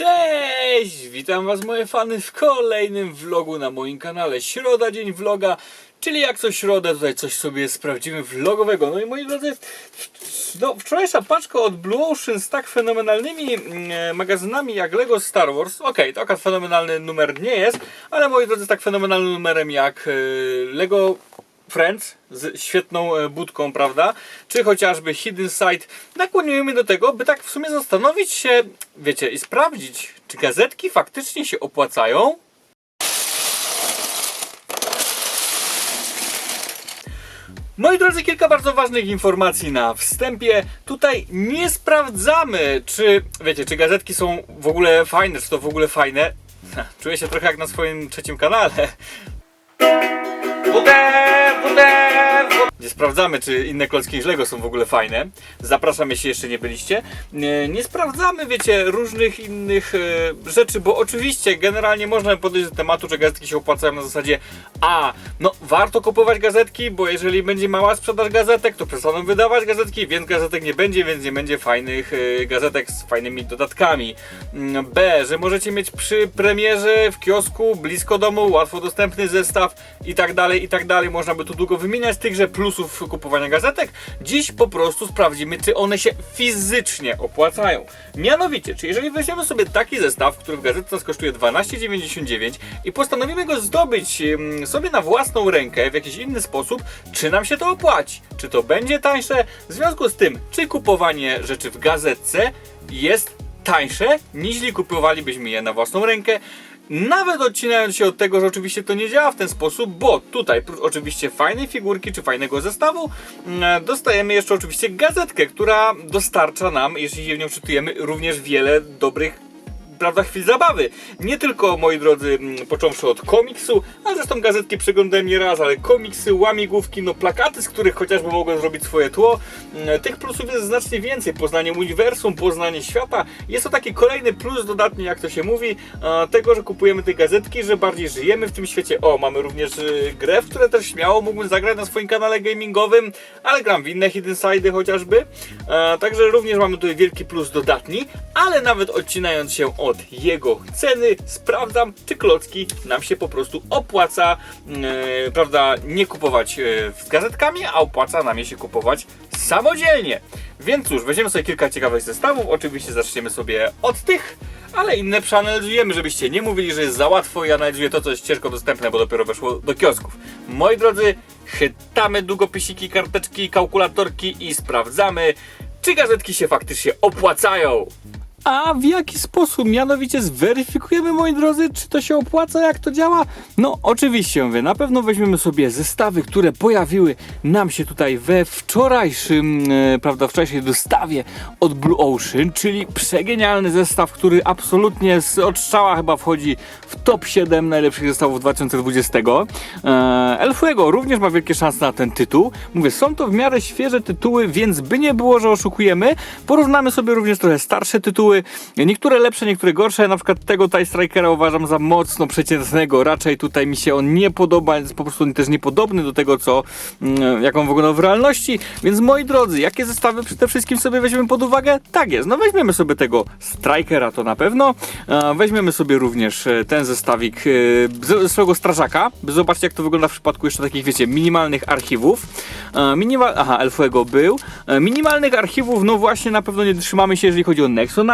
Cześć! Witam was moje fany w kolejnym vlogu na moim kanale Środa Dzień Vloga, czyli jak co środę tutaj coś sobie sprawdzimy vlogowego. No i moi drodzy, no, wczorajsza paczka od Blue Ocean z tak fenomenalnymi mm, e, magazynami jak Lego Star Wars. Okej, to akurat fenomenalny numer nie jest, ale moi drodzy, tak fenomenalnym numerem jak e, Lego Friends z świetną e, budką, prawda? Czy chociażby Hidden Side, nakłoniły mnie do tego, by tak w sumie zastanowić się, wiecie, i sprawdzić, czy gazetki faktycznie się opłacają. Moi drodzy, kilka bardzo ważnych informacji na wstępie. Tutaj nie sprawdzamy, czy, wiecie, czy gazetki są w ogóle fajne, czy to w ogóle fajne. Czuję się trochę jak na swoim trzecim kanale. WD, Nie sprawdzamy, czy inne klocki niż Lego są w ogóle fajne. Zapraszam, jeśli jeszcze nie byliście. Nie, sprawdzamy, wiecie, różnych innych e, rzeczy, bo oczywiście generalnie można podejść do tematu, że gazetki się opłacają na zasadzie a, no warto kupować gazetki, bo jeżeli będzie mała sprzedaż gazetek, to przestaną wydawać gazetki, więc gazetek nie będzie, więc nie będzie fajnych e, gazetek z fajnymi dodatkami. Mm, B, że możecie mieć przy premierze w kiosku, blisko domu, łatwo dostępny zestaw i tak dalej, i tak dalej. Można by tu długo wymieniać tychże plusów kupowania gazetek. Dziś po prostu sprawdzimy, czy one się fizycznie opłacają. Mianowicie, czy jeżeli weźmiemy sobie taki zestaw, który w gazetce nas kosztuje 12,99 i postanowimy go zdobyć sobie na własną rękę w jakiś inny sposób, czy nam się to opłaci? Czy to będzie tańsze? W związku z tym, czy kupowanie rzeczy w gazetce jest tańsze, niż kupowalibyśmy je na własną rękę. Nawet odcinając się od tego, że oczywiście to nie działa w ten sposób, bo tutaj prócz oczywiście fajnej figurki czy fajnego zestawu, mm, dostajemy jeszcze oczywiście gazetkę, która dostarcza nam, jeśli się w nią czytujemy, również wiele dobrych prawda, chwil zabawy. Nie tylko, moi drodzy, począwszy od komiksu, a zresztą gazetki przeglądałem nie raz, ale komiksy, łamigłówki, no plakaty, z których chociażby mogłem zrobić swoje tło. Tych plusów jest znacznie więcej. Poznanie uniwersum, poznanie świata. Jest to taki kolejny plus dodatni, jak to się mówi, tego, że kupujemy te gazetki, że bardziej żyjemy w tym świecie. O, mamy również y, grę, w które też śmiało mógłbym zagrać na swoim kanale gamingowym, ale gram w inne hidden side'y chociażby. E, Także również mamy tutaj wielki plus dodatni, ale nawet odcinając się od jego ceny, sprawdzam, czy klocki nam się po prostu opłaca, e, prawda, nie kupować e, z gazetkami, a opłaca nam je się kupować samodzielnie. Więc cóż, weźmiemy sobie kilka ciekawych zestawów, oczywiście zaczniemy sobie od tych, ale inne przeanalizujemy, żebyście nie mówili, że jest za łatwo i analizuję to, co jest ciężko dostępne, bo dopiero weszło do kiosków. Moi drodzy, chytamy długopisiki, karteczki, kalkulatorki i sprawdzamy, czy gazetki się faktycznie opłacają. A w jaki sposób? Mianowicie zweryfikujemy, moi drodzy, czy to się opłaca, jak to działa? No, oczywiście, mówię, na pewno weźmiemy sobie zestawy, które pojawiły nam się tutaj we wczorajszym, e, prawda, wczorajszej dostawie od Blue Ocean, czyli przegenialny zestaw, który absolutnie z odstrzała chyba wchodzi w top 7 najlepszych zestawów 2020. E, Elfuego również ma wielkie szanse na ten tytuł. Mówię, są to w miarę świeże tytuły, więc by nie było, że oszukujemy, porównamy sobie również trochę starsze tytuły, niektóre lepsze, niektóre gorsze, na przykład tego TIE Strikera uważam za mocno przeciętnego, raczej tutaj mi się on nie podoba, jest po prostu też niepodobny do tego, co, mm, jak on wygląda w realności, więc moi drodzy, jakie zestawy przede wszystkim sobie weźmiemy pod uwagę? Tak jest, no weźmiemy sobie tego Strikera to na pewno, weźmiemy sobie również e, ten zestawik e, swojego strażaka, zobaczcie jak to wygląda w przypadku jeszcze takich, wiecie, minimalnych archiwów, minimal, aha, Elfuego był, e, minimalnych archiwów, no właśnie na pewno nie trzymamy się, jeżeli chodzi o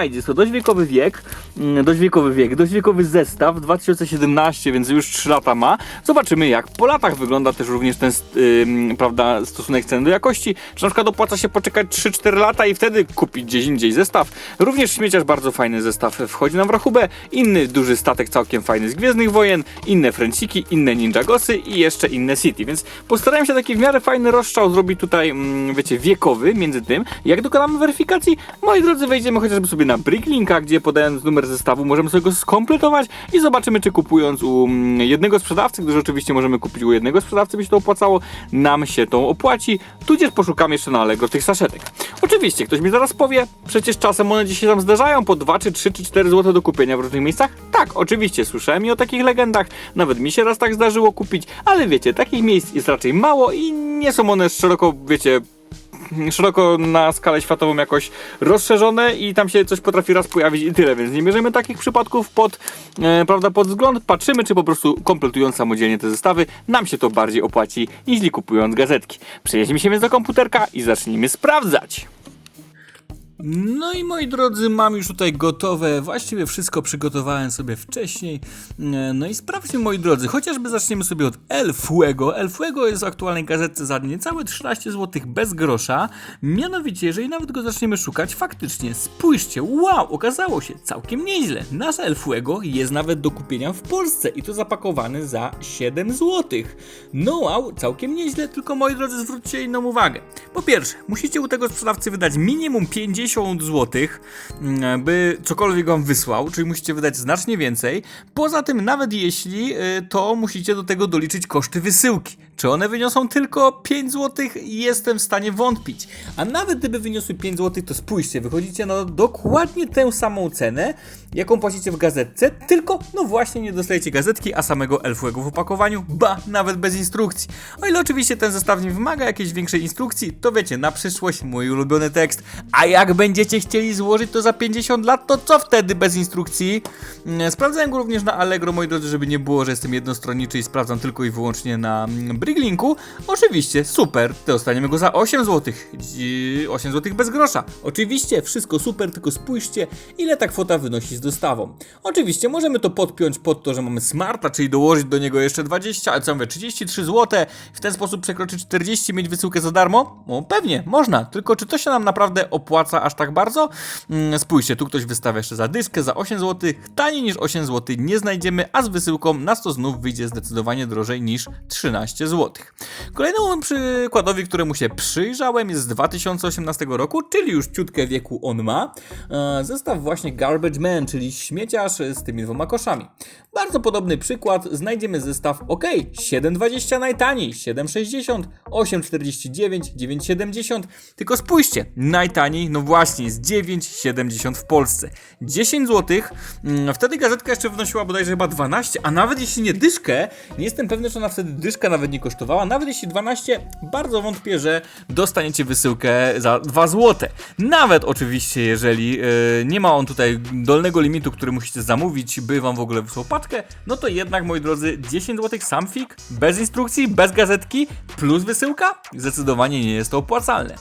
Nexonite, jest to dość wiekowy wiek, mm, dość wiekowy wiek, dość wiekowy zestaw, 2017, więc już 3 lata ma, zobaczymy jak po latach wygląda też również ten, ym, prawda, stosunek ceny do jakości, czy na przykład opłaca się poczekać 3-4 lata i wtedy kupić gdzieś indziej zestaw, również śmieciarz bardzo fajny zestaw wchodzi nam w rachubę, inny duży statek całkiem fajny z Gwiezdnych Wojen, inne Frenciki, inne Ninjagosy i jeszcze inne City, więc postarałem się taki w miarę fajny rozstrzał zrobić tutaj, mm, wiecie, wiekowy między tym. Jak dokonamy weryfikacji, moi drodzy, wejdziemy chociażby sobie na Bricklinka, gdzie podając numer zestawu możemy sobie go skompletować i zobaczymy, czy kupując u mm, jednego sprzedawcy, gdyż oczywiście możemy kupić u jednego sprzedawcy, by się to opłacało, nam się to opłaci, tudzież poszukamy jeszcze na Allegro tych saszetek. Oczywiście, ktoś mi zaraz powie, przecież czasem one dzisiaj tam zdarzają po 2 czy 3 czy 4 zł do kupienia w różnych miejscach. Tak, oczywiście, słyszałem i o takich legendach, nawet mi się raz tak zdarzyło kupić, ale wiecie, takich miejsc jest raczej mało i nie są one szeroko, wiecie, szeroko na skalę światową jakoś rozszerzone i tam się coś potrafi raz pojawić i tyle, więc nie bierzemy takich przypadków pod, e, prawda, pod wzgląd. Patrzymy, czy po prostu kompletując samodzielnie te zestawy, nam się to bardziej opłaci, niż kupując gazetki. Przenieśmy się więc do komputerka i zacznijmy sprawdzać. No i moi drodzy, mam już tutaj gotowe, właściwie wszystko przygotowałem sobie wcześniej. E, No i sprawdźmy moi drodzy, chociażby zaczniemy sobie od El Fuego. El Fuego jest w aktualnej gazetce za niecałe 13 zł bez grosza. Mianowicie, jeżeli nawet go zaczniemy szukać, faktycznie spójrzcie, wow, okazało się całkiem nieźle. Nasz El Fuego jest nawet do kupienia w Polsce i to zapakowany za 7 zł. No wow, całkiem nieźle, tylko moi drodzy zwróćcie inną uwagę. Po pierwsze, musicie u tego sprzedawcy wydać minimum 50 zł, mm, by cokolwiek wam wysłał, czyli musicie wydać znacznie więcej. Poza tym, nawet jeśli, y, to musicie do tego doliczyć koszty wysyłki. Czy one wyniosą tylko 5 zł? Jestem w stanie wątpić. A nawet gdyby wyniosły 5 zł, to spójrzcie, wychodzicie na dokładnie tę samą cenę, jaką płacicie w gazetce, tylko no właśnie nie dostajecie gazetki, a samego elfłego w opakowaniu, ba, nawet bez instrukcji. O ile oczywiście ten zestaw nie wymaga jakiejś większej instrukcji, to wiecie, na przyszłość mój ulubiony tekst. A jak będziecie chcieli złożyć to za 50 lat, to co wtedy bez instrukcji? Mm, Sprawdzałem go również na Allegro, moi drodzy, żeby nie było, że jestem jednostronniczy i sprawdzam tylko i wyłącznie na mm, Briglinku. Oczywiście, super, dostaniemy go za 8 zł. 8 zł bez grosza. Oczywiście, wszystko super, tylko spójrzcie, ile ta kwota wynosi z dostawą. Oczywiście, możemy to podpiąć pod to, że mamy smarta, czyli dołożyć do niego jeszcze 20, ale co mówię, 33 zł, w ten sposób przekroczyć 40, mieć wysyłkę za darmo? No pewnie, można, tylko czy to się nam naprawdę opłaca aż tak bardzo? Mm, spójrzcie, tu ktoś wystawia jeszcze za dyszkę, za 8 zł, taniej niż 8 zł nie znajdziemy, a z wysyłką nas to znów wyjdzie zdecydowanie drożej niż 13 zł. Kolejnym przykładowi, któremu się przyjrzałem jest z 2018 roku, czyli już ciutkę wieku on ma, e, zestaw właśnie Garbage Man, czyli śmieciarz z tymi dwoma koszami. Bardzo podobny przykład, znajdziemy zestaw OK, 7,20 najtaniej, 7,60, 8,49, 9,70, tylko spójrzcie, najtaniej, no właśnie, jest 9,70 w Polsce. 10 zł, mm, wtedy gazetka jeszcze wnosiła bodajże chyba 12, a nawet jeśli nie dyszkę, nie jestem pewny, czy ona wtedy dyszka nawet nie kosztowała, nawet jeśli 12, bardzo wątpię, że dostaniecie wysyłkę za 2 zł. Nawet oczywiście, jeżeli yy, nie ma on tutaj dolnego limitu, który musicie zamówić, by wam w ogóle wysłał paczkę, no to jednak, moi drodzy, 10 zł sam fik, bez instrukcji, bez gazetki, plus wysyłka, zdecydowanie nie jest to opłacalne.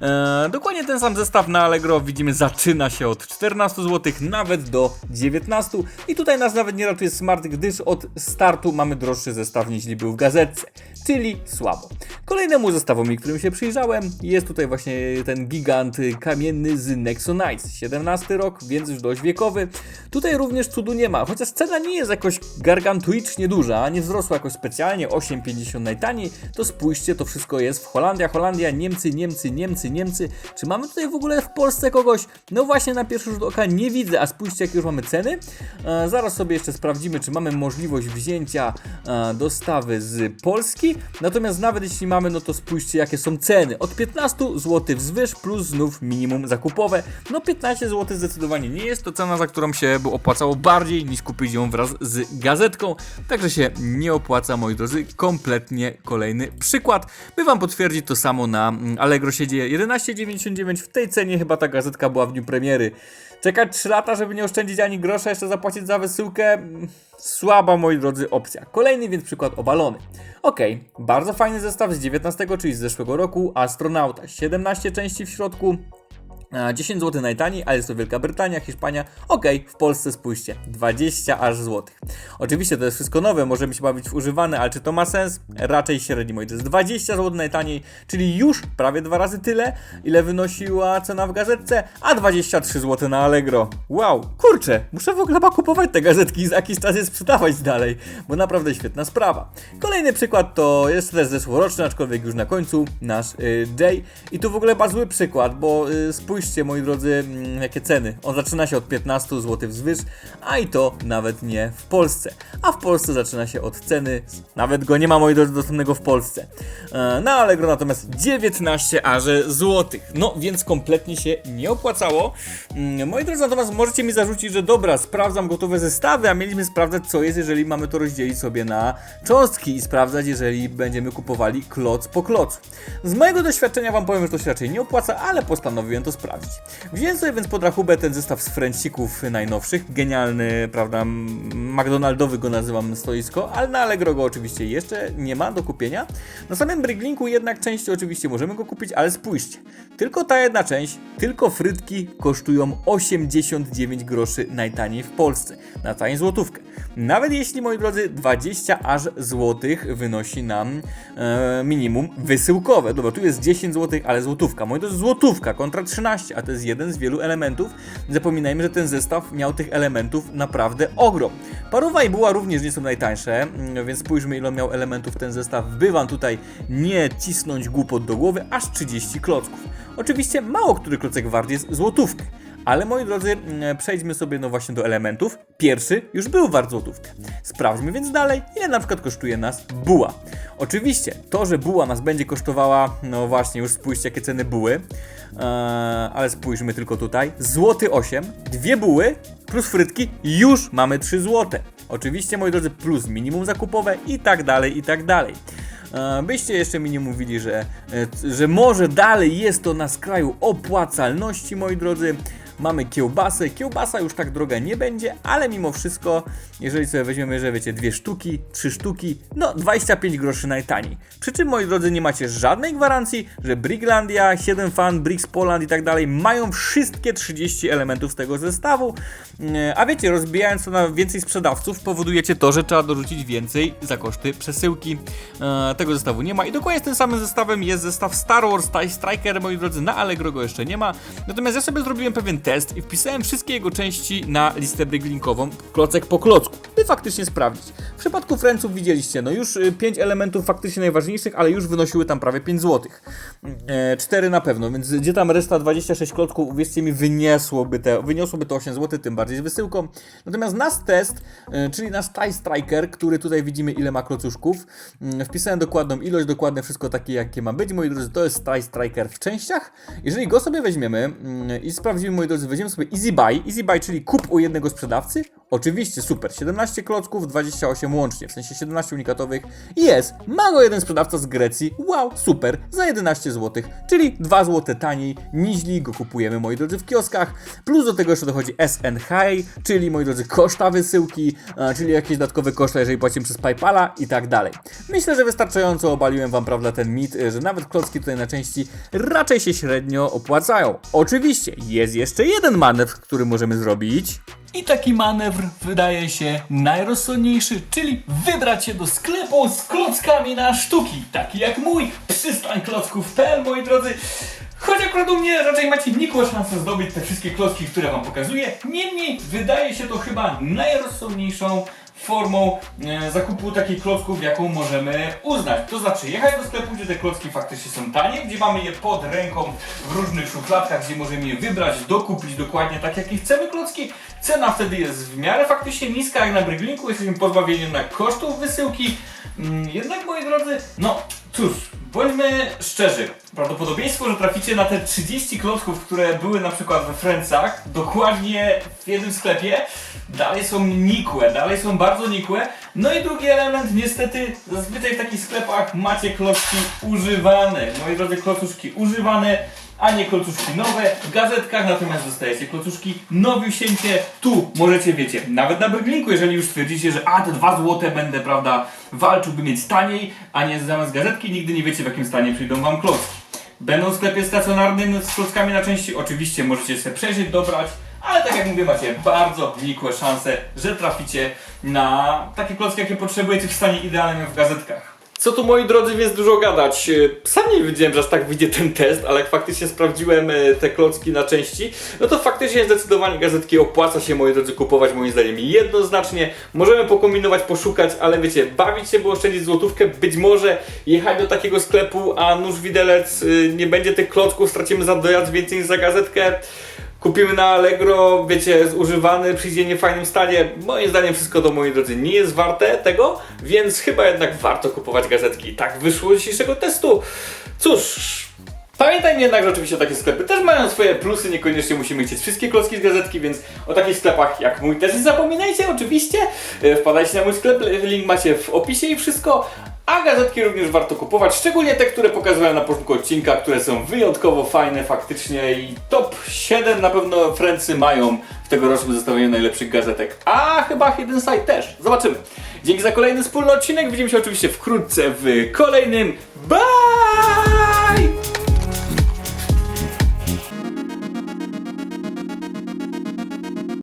Eee, dokładnie ten sam zestaw na Allegro widzimy zaczyna się od 14 zł nawet do 19 i tutaj nas nawet nie ratuje smart, gdyż od startu mamy droższy zestaw niż był w gazetce, czyli słabo. Kolejnemu zestawowi, którym się przyjrzałem jest tutaj właśnie ten gigant kamienny z Nexonites, 17 rok, więc już dość wiekowy. Tutaj również cudu nie ma, chociaż cena nie jest jakoś gargantuicznie duża, nie wzrosła jakoś specjalnie, 8,50 najtaniej, to spójrzcie, to wszystko jest w Holandia, Holandia, Niemcy, Niemcy, Niemcy, Niemcy. Czy mamy tutaj w ogóle w Polsce kogoś? No właśnie na pierwszy rzut oka nie widzę, a spójrzcie jakie już mamy ceny. E, zaraz sobie jeszcze sprawdzimy, czy mamy możliwość wzięcia e, dostawy z Polski. Natomiast nawet jeśli mamy, no to spójrzcie jakie są ceny. Od 15 zł wzwyż plus znów minimum zakupowe. No 15 zł zdecydowanie nie jest to cena, za którą się by opłacało bardziej niż kupić ją wraz z gazetką. Także się nie opłaca, moi drodzy. Kompletnie kolejny przykład. By wam potwierdzić to samo na Allegro się dzieje 11,99. W tej cenie chyba ta gazetka była w dniu premiery. Czekać 3 lata, żeby nie oszczędzić ani grosza, jeszcze zapłacić za wysyłkę? Słaba, moi drodzy, opcja. Kolejny więc przykład obalony. Ok, bardzo fajny zestaw z 19, czyli z zeszłego roku. Astronauta, 17 części w środku. A, 10 zł najtaniej, ale jest to Wielka Brytania, Hiszpania. Ok, w Polsce spójrzcie, 20 aż złotych. Oczywiście to jest wszystko nowe, możemy się bawić w używane, ale czy to ma sens? Raczej średni, moi drodzy. 20 zł najtaniej, czyli już prawie dwa razy tyle, ile wynosiła cena w gazetce, a 23 zł na Allegro. Wow, kurczę, muszę w ogóle chyba kupować te gazetki i za jakiś czas je sprzedawać dalej, bo naprawdę świetna sprawa. Kolejny przykład to jest też zeszłoroczny, aczkolwiek już na końcu, nasz y, Jay. I tu w ogóle bardzo zły przykład, bo y, spójrzcie moi drodzy, mm, jakie ceny. On zaczyna się od 15 zł wzwyż, a i to nawet nie w Polsce. A w Polsce zaczyna się od ceny, nawet go nie ma moi drodzy dostępnego w Polsce. E, Na Allegro natomiast 19 arze złotych. No więc kompletnie się nie opłacało. Mm, Moi drodzy, natomiast możecie mi zarzucić, że dobra, sprawdzam gotowe zestawy, a mieliśmy sprawdzać co jest, jeżeli mamy to rozdzielić sobie na cząstki i sprawdzać, jeżeli będziemy kupowali kloc po klocu. Z mojego doświadczenia wam powiem, że to się raczej nie opłaca, ale postanowiłem to sprawdzić. Wziąłem sobie więc pod rachubę ten zestaw z Frenchików najnowszych, genialny, prawda, McDonaldowy go nazywam stoisko, ale na Allegro go oczywiście jeszcze nie ma do kupienia. Na samym Briglinku jednak części oczywiście możemy go kupić, ale spójrzcie, tylko ta jedna część, tylko frytki kosztują 89 groszy najtaniej w Polsce, na taniej złotówkę. Nawet jeśli, moi drodzy, 20 aż złotych wynosi nam e, minimum wysyłkowe. Dobra, tu jest 10 złotych, ale złotówka. Moi drodzy, złotówka kontra 13, a to jest jeden z wielu elementów. Zapominajmy, że ten zestaw miał tych elementów naprawdę ogrom. Paruwa i buła również nie są najtańsze, mm, więc spójrzmy ile miał elementów ten zestaw. By wam tutaj nie cisnąć głupot do głowy, aż 30 klocków. Oczywiście mało który klocek wart jest złotówkę. Ale moi drodzy, przejdźmy sobie no właśnie do elementów. Pierwszy już był wart złotówkę. Sprawdźmy więc dalej, ile na przykład kosztuje nas buła. Oczywiście, to, że buła nas będzie kosztowała, no właśnie, już spójrzcie jakie ceny buły, eee, ale spójrzmy tylko tutaj. Złoty 8, dwie buły plus frytki, już mamy 3 złote. Oczywiście, moi drodzy, plus minimum zakupowe i tak dalej, i tak dalej. E, Byście jeszcze mi nie mówili, że, e, że może dalej jest to na skraju opłacalności, moi drodzy. Mamy kiełbasę. Kiełbasa już tak droga nie będzie, ale mimo wszystko, jeżeli sobie weźmiemy, że wiecie, dwie sztuki, trzy sztuki, no 25 groszy najtaniej. Przy czym, moi drodzy, nie macie żadnej gwarancji, że Briglandia, 7 Fan, Bricks Poland i tak dalej mają wszystkie 30 elementów z tego zestawu. E, A wiecie, rozbijając to na więcej sprzedawców, powodujecie to, że trzeba dorzucić więcej za koszty przesyłki. E, Tego zestawu nie ma. I dokładnie z tym samym zestawem jest zestaw Star Wars TIE Striker, moi drodzy, na Allegro go jeszcze nie ma. Natomiast ja sobie zrobiłem pewien test i wpisałem wszystkie jego części na listę bryglinkową, klocek po klocku, by faktycznie sprawdzić. W przypadku Friendsów widzieliście, no już 5 elementów faktycznie najważniejszych, ale już wynosiły tam prawie 5 zł. 4 na pewno, więc gdzie tam reszta 26 klocków, uwierzcie mi, wyniosłoby te, wyniosłoby to 8 zł, tym bardziej z wysyłką. Natomiast nasz test, e, czyli nasz TIE Striker, który tutaj widzimy ile ma klocuszków, mm, wpisałem dokładną ilość, dokładne wszystko takie jakie ma być, moi drodzy, to jest TIE Striker w częściach. Jeżeli go sobie weźmiemy mm, i sprawdzimy, moi drodzy, weźmiemy sobie Easy Buy, Easy Buy, czyli kup u jednego sprzedawcy, oczywiście super, 17 klocków, 28 łącznie, w sensie 17 unikatowych. Jest, ma go jeden sprzedawca z Grecji, wow, super, za 11 zł, czyli 2 zł taniej, niźli go kupujemy, moi drodzy, w kioskach, plus do tego jeszcze dochodzi SN High, czyli, moi drodzy, koszta wysyłki, czyli jakieś dodatkowe koszta, jeżeli płacimy przez Paypala i tak dalej. Myślę, że wystarczająco obaliłem wam, prawda, ten mit, e, że nawet klocki tutaj na części raczej się średnio opłacają. Oczywiście, jest jeszcze jeden manewr, który możemy zrobić. I taki manewr wydaje się najrozsądniejszy, czyli wybrać się do sklepu z klockami na sztuki, taki jak mój przystań klocków.pl, moi drodzy. Choć akurat u mnie raczej macie nikłe szanse zdobyć te wszystkie klocki, które wam pokazuję. Niemniej wydaje się to chyba najrozsądniejszą formą e, zakupu takich klocków, jaką możemy uznać. To znaczy jechać do sklepu, gdzie te klocki faktycznie są tanie, gdzie mamy je pod ręką w różnych szufladkach, gdzie możemy je wybrać, dokupić dokładnie tak, jakie chcemy klocki. Cena wtedy jest w miarę faktycznie niska, jak na Bryglinku, jesteśmy pozbawieni jednak kosztów wysyłki. Mm, Jednak moi drodzy, no cóż, bądźmy szczerzy. Prawdopodobieństwo, że traficie na te 30 klocków, które były na przykład we Francach, dokładnie w jednym sklepie, dalej są nikłe, dalej są bardzo nikłe. No i drugi element, niestety, zazwyczaj w takich sklepach macie klocki używane. Moi drodzy, klocuszki używane, a nie klocuszki nowe. W gazetkach natomiast dostajecie klocuszki nowiusieńkie. Tu możecie, wiecie, nawet na Berglinku, jeżeli już twierdzicie, że a te dwa złote będę, prawda, walczył, by mieć taniej, a nie zamiast gazetki, nigdy nie wiecie w jakim stanie przyjdą wam klocki. Będą w sklepie stacjonarnym z klockami na części, oczywiście możecie sobie przejrzeć, dobrać, ale tak jak mówię, macie bardzo nikłe szanse, że traficie na takie klocki, jakie potrzebujecie w stanie idealnym w gazetkach. Co tu moi drodzy, więc dużo gadać. E, Sam nie wiedziałem, że aż tak wyjdzie ten test, ale jak faktycznie sprawdziłem e, te klocki na części, no to faktycznie zdecydowanie gazetki opłaca się moi drodzy kupować moim zdaniem jednoznacznie. Możemy pokombinować, poszukać, ale wiecie, bawić się, bo oszczędzić złotówkę, być może jechać do takiego sklepu, a nóż widelec y, nie będzie tych klocków, stracimy za dojazd więcej niż za gazetkę. Kupimy na Allegro, wiecie, zużywany, przyjdzie w niefajnym stanie. Moim zdaniem wszystko to, moi drodzy, nie jest warte tego, więc chyba jednak warto kupować gazetki. Tak wyszło z dzisiejszego testu. Cóż, Pamiętajmy jednak, że oczywiście takie sklepy też mają swoje plusy, niekoniecznie musimy chcieć wszystkie klocki z gazetki, więc o takich sklepach jak mój też nie zapominajcie oczywiście. E, Wpadajcie na mój sklep, link macie w opisie i wszystko. A gazetki również warto kupować, szczególnie te, które pokazywałem na początku odcinka, które są wyjątkowo fajne faktycznie i top 7 na pewno Francy mają w tegorocznym zestawieniu najlepszych gazetek. A chyba Hidden Side też. Zobaczymy. Dzięki za kolejny wspólny odcinek. Widzimy się oczywiście wkrótce w kolejnym. Bye!